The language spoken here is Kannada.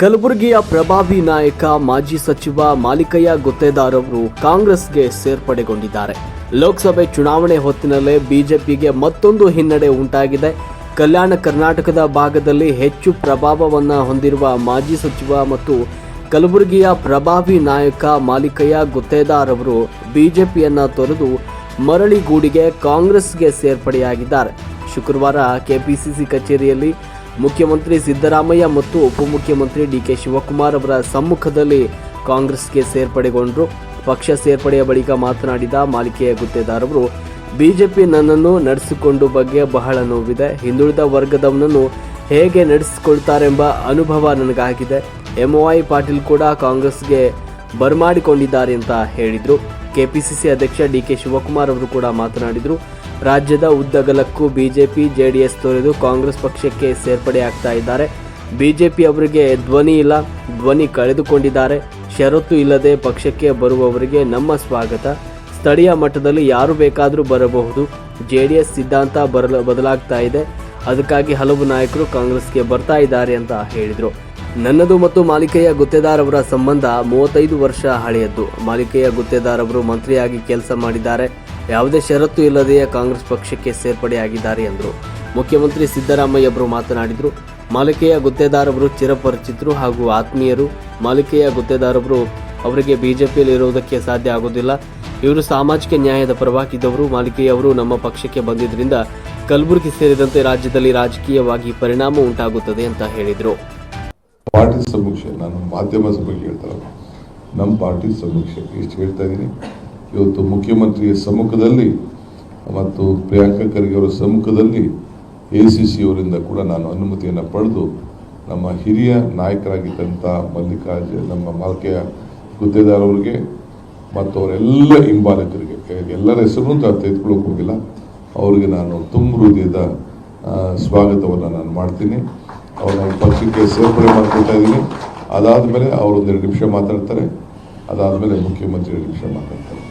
ಕಲಬುರಗಿಯ ಪ್ರಭಾವಿ ನಾಯಕ, ಮಾಜಿ ಸಚಿವ ಮಾಲಿಕಯ್ಯ ಗುತ್ತೇದಾರ್ ಅವರು ಕಾಂಗ್ರೆಸ್ಗೆ ಸೇರ್ಪಡೆಗೊಂಡಿದ್ದಾರೆ. ಲೋಕಸಭೆ ಚುನಾವಣೆ ಹೊತ್ತಿನಲ್ಲೇ ಬಿಜೆಪಿಗೆ ಮತ್ತೊಂದು ಹಿನ್ನಡೆ ಉಂಟಾಗಿದೆ. ಕಲ್ಯಾಣ ಕರ್ನಾಟಕದ ಭಾಗದಲ್ಲಿ ಹೆಚ್ಚು ಪ್ರಭಾವವನ್ನ ಹೊಂದಿರುವ ಮಾಜಿ ಸಚಿವ ಮತ್ತು ಕಲಬುರಗಿಯ ಪ್ರಭಾವಿ ನಾಯಕ ಮಾಲಿಕಯ್ಯ ಗುತ್ತೇದಾರ್ ಅವರು ಬಿಜೆಪಿಯನ್ನ ತೊರೆದು ಮರಳಿಗೂಡಿಗೆ ಕಾಂಗ್ರೆಸ್ಗೆ ಸೇರ್ಪಡೆಯಾಗಿದ್ದಾರೆ. ಶುಕ್ರವಾರ ಕೆಪಿಸಿಸಿ ಕಚೇರಿಯಲ್ಲಿ ಮುಖ್ಯಮಂತ್ರಿ ಸಿದ್ದರಾಮಯ್ಯ ಮತ್ತು ಉಪಮುಖ್ಯಮಂತ್ರಿ ಡಿಕೆ ಶಿವಕುಮಾರ್ ಅವರ ಸಮ್ಮುಖದಲ್ಲಿ ಕಾಂಗ್ರೆಸ್ಗೆ ಸೇರ್ಪಡೆಗೊಂಡರು. ಪಕ್ಷ ಸೇರ್ಪಡೆಯ ಬಳಿಕ ಮಾತನಾಡಿದ ಮಾಲಿಕೆಯ ಗುತ್ತೇದಾರರು, ಬಿಜೆಪಿ ನನ್ನನ್ನು ನಡೆಸಿಕೊಂಡು ಬಗ್ಗೆ ಬಹಳ ನೋವಿದೆ. ಹಿಂದುಳಿದ ವರ್ಗದವನನ್ನು ಹೇಗೆ ನಡೆಸಿಕೊಳ್ತಾರೆಂಬ ಅನುಭವ ನನಗಾಗಿದೆ. ಎಂಒಐ ಪಾಟೀಲ್ ಕೂಡ ಕಾಂಗ್ರೆಸ್ಗೆ ಬರಮಾಡಿಕೊಂಡಿದ್ದಾರೆ ಅಂತ ಹೇಳಿದರು. ಕೆಪಿಸಿಸಿ ಅಧ್ಯಕ್ಷ ಡಿಕೆ ಶಿವಕುಮಾರ್ ಅವರು ಕೂಡ ಮಾತನಾಡಿದರು. ರಾಜ್ಯದ ಉದ್ದಗಲಕ್ಕೂ ಬಿಜೆಪಿ, ಜೆಡಿಎಸ್ ತೊರೆದು ಕಾಂಗ್ರೆಸ್ ಪಕ್ಷಕ್ಕೆ ಸೇರ್ಪಡೆ ಆಗ್ತಾ ಇದ್ದಾರೆ. ಬಿಜೆಪಿ ಅವರಿಗೆ ಧ್ವನಿ ಇಲ್ಲ, ಧ್ವನಿ ಕಳೆದುಕೊಂಡಿದ್ದಾರೆ. ಷರತ್ತು ಇಲ್ಲದೆ ಪಕ್ಷಕ್ಕೆ ಬರುವವರಿಗೆ ನಮ್ಮ ಸ್ವಾಗತ. ಸ್ಥಳೀಯ ಮಟ್ಟದಲ್ಲಿ ಯಾರು ಬೇಕಾದರೂ ಬರಬಹುದು. ಜೆಡಿಎಸ್ ಸಿದ್ಧಾಂತ ಬರಲು, ಬದಲಾಗ್ತಾ ಇದೆ. ಅದಕ್ಕಾಗಿ ಹಲವು ನಾಯಕರು ಕಾಂಗ್ರೆಸ್ಗೆ ಬರ್ತಾ ಇದ್ದಾರೆ ಅಂತ ಹೇಳಿದರು. ನನ್ನದು ಮತ್ತು ಮಾಲಿಕೆಯ ಗುತ್ತೇದಾರವರ ಸಂಬಂಧ ಮೂವತ್ತೈದು ವರ್ಷ ಹಳೆಯದ್ದು. ಮಾಲಿಕೆಯ ಗುತ್ತೇದಾರವರು ಮಂತ್ರಿಯಾಗಿ ಕೆಲಸ ಮಾಡಿದ್ದಾರೆ. ಯಾವುದೇ ಷರತ್ತು ಇಲ್ಲದೆಯೇ ಕಾಂಗ್ರೆಸ್ ಪಕ್ಷಕ್ಕೆ ಸೇರ್ಪಡೆಯಾಗಿದ್ದಾರೆ ಎಂದರು. ಮುಖ್ಯಮಂತ್ರಿ ಸಿದ್ದರಾಮಯ್ಯ ಅವರು ಮಾತನಾಡಿದರು. ಮಾಲಿಕೆಯ ಗುತ್ತೇದಾರವರು ಚಿರಪರಿಚಿತರು ಹಾಗೂ ಆತ್ಮೀಯರು. ಮಾಲಿಕೆಯ ಗುತ್ತೇದಾರವರು ಅವರಿಗೆ ಬಿಜೆಪಿಯಲ್ಲಿ ಇರುವುದಕ್ಕೆ ಸಾಧ್ಯ ಆಗೋದಿಲ್ಲ ಇವರು ಸಾಮಾಜಿಕ ನ್ಯಾಯದ ಪರವಾಗಿದ್ದವರು ಮಾಲಿಕೆಯವರು ನಮ್ಮ ಪಕ್ಷಕ್ಕೆ ಬಂದಿದ್ದರಿಂದ ಕಲಬುರಗಿ ಸೇರಿದಂತೆ ರಾಜ್ಯದಲ್ಲಿ ರಾಜಕೀಯವಾಗಿ ಪರಿಣಾಮ ಉಂಟಾಗುತ್ತದೆ ಅಂತ ಹೇಳಿದರು. ಪಾರ್ಟಿ ಸಮೀಕ್ಷೆ, ನಾನು ಮಾಧ್ಯಮ ಸಭೆಗೆ ಹೇಳ್ತಾರಲ್ಲ ನಮ್ಮ ಪಾರ್ಟಿ ಸಮೀಕ್ಷೆ, ಇಷ್ಟು ಹೇಳ್ತಾ ಇದ್ದೀನಿ ಇವತ್ತು ಮುಖ್ಯಮಂತ್ರಿಯ ಸಮ್ಮುಖದಲ್ಲಿ ಮತ್ತು ಪ್ರಿಯಾಂಕಾ ಖರ್ಗೆ ಅವರ ಸಮ್ಮುಖದಲ್ಲಿ ಎ ಸಿ ಸಿ ಅವರಿಂದ ಕೂಡ ನಾನು ಅನುಮತಿಯನ್ನು ಪಡೆದು ನಮ್ಮ ಹಿರಿಯ ನಾಯಕರಾಗಿದ್ದಂಥ ಮಲ್ಲಿಕಾರ್ಜುನ್, ನಮ್ಮ ಮಾಲ್ಕೆಯ ಗುತ್ತೇದಾರ್ ಅವರಿಗೆ ಮತ್ತು ಅವರೆಲ್ಲ ಹಿಂಬಾಲಕರಿಗೆ ಎಲ್ಲರ ಹೆಸರು ತೆಗೆದುಕೊಳ್ಳೋಕೆ ಹೋಗಿಲ್ಲ. ಅವರಿಗೆ ನಾನು ತುಂಬ ಹೃದಯದ ಸ್ವಾಗತವನ್ನು ನಾನು ಮಾಡ್ತೀನಿ. ಅವ್ರನ್ನ ಪಕ್ಷಕ್ಕೆ ಸೇರ್ಪಡೆ ಮಾಡ್ಕೊಳ್ತಾ ಇದ್ದೀನಿ ಅದಾದಮೇಲೆ ಅವರು ಒಂದೆರಡು ನಿಮಿಷ ಮಾತಾಡ್ತಾರೆ. ಅದಾದಮೇಲೆ ಮುಖ್ಯಮಂತ್ರಿ ಎರಡು ನಿಮಿಷ ಮಾತಾಡ್ತಾರೆ.